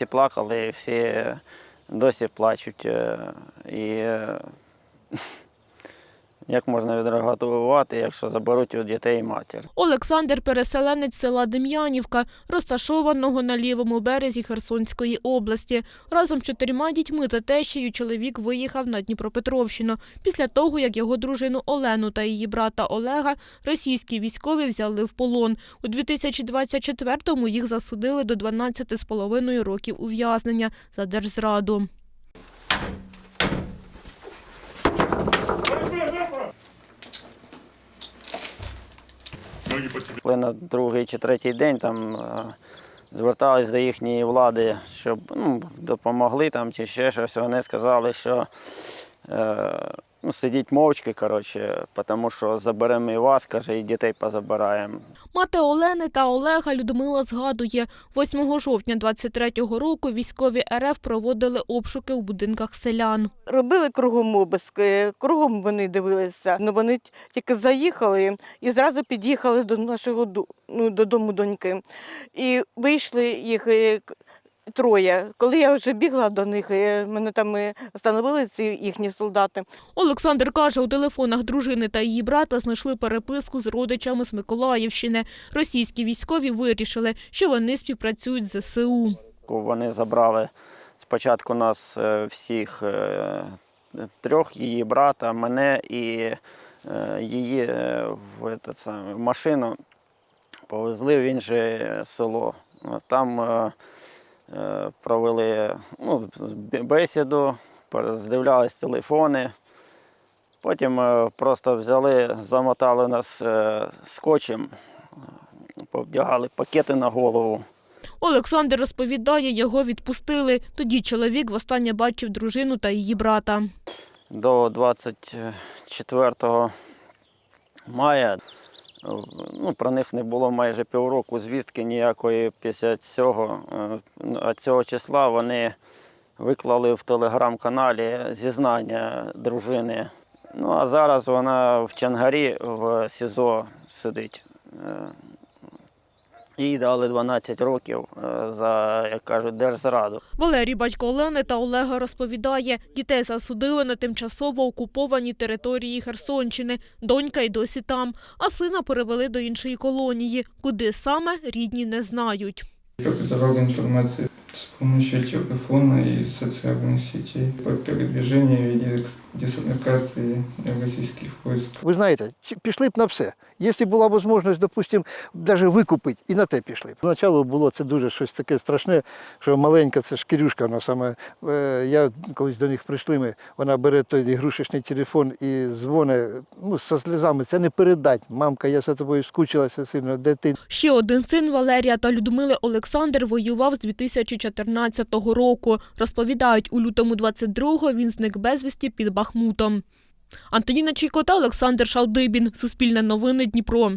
всі плакали, всі досі плачуть. Е, І е, як можна відреагувати, якщо заберуть у дітей матір? Олександр – переселенець села Дем'янівка, розташованого на лівому березі Херсонської області. Разом з чотирма дітьми та тещею чоловік виїхав на Дніпропетровщину після того, як його дружину Олену та її брата Олега російські військові взяли в полон. У 2024-му їх засудили до 12,5 років ув'язнення за держзраду. Коли на другий чи третій день там е, звертались до їхньої влади, щоб ну, допомогли там чи ще щось, вони сказали, що ну, сидіть мовчки, коротше, тому що заберемо і вас, каже, і дітей позабираємо. Мати Олени та Олега Людмила згадує, 8 жовтня 23-го року військові РФ проводили обшуки у будинках селян. Робили кругом обиски, кругом вони дивилися. Ну вони тільки заїхали і зразу під'їхали до нашого ду- ну, додому доньки. І вийшли їх е, троє. Коли я вже бігла до них, мене там остановили ці їхні солдати. Олександр каже, у телефонах дружини та її брата знайшли переписку з родичами з Миколаївщини. Російські військові вирішили, що вони співпрацюють з ЗСУ. Вони забрали спочатку нас е, всіх е, трьох, її брата, мене і е, її в, машину повезли в інше село. Там провели ну, бесіду, здивлялись телефони. Потім е, просто взяли, замотали нас е, скотчем, е, повдягали пакети на голову. Олександр розповідає, його відпустили. Тоді чоловік востаннє бачив дружину та її брата. до 24 мая. Ну, про них не було майже півроку звістки ніякої після цього. Е, А цього числа вони виклали в телеграм-каналі зізнання дружини. Ну а зараз вона в Чангарі в СІЗО сидить. Їй дали 12 років е, за, як кажуть, держзраду. Валерій, батько Олени та Олега розповідає, дітей засудили на тимчасово окупованій території Херсонщини. Донька й досі там, а сина перевели до іншої колонії. Куди саме рідні не знають. Как дорога информации с помощью телефона и социальных сетей по передвижению и дис- дислокации российских войск. Ви знаєте, чи- пішли б на все. Якщо була можливість, допустимо, навіть викупити, і на те пішли б. Поначалу було це дуже щось таке страшне, що маленька це шкірюшка, вона саме. е, Я колись до них прийшли, ми, вона бере той ігрушечний телефон і дзвонить ну, зі сльозами. Це не передать. Мамка, я за тобою скучилася сильно, де ти? Ще один син Валерія та Людмили Олександр воював з 2014 року. Розповідають, у лютому 22-го він зник безвісті під Бахмутом. Антоніна Чайкота, Олександр Шалдибін. Суспільне новини Дніпро.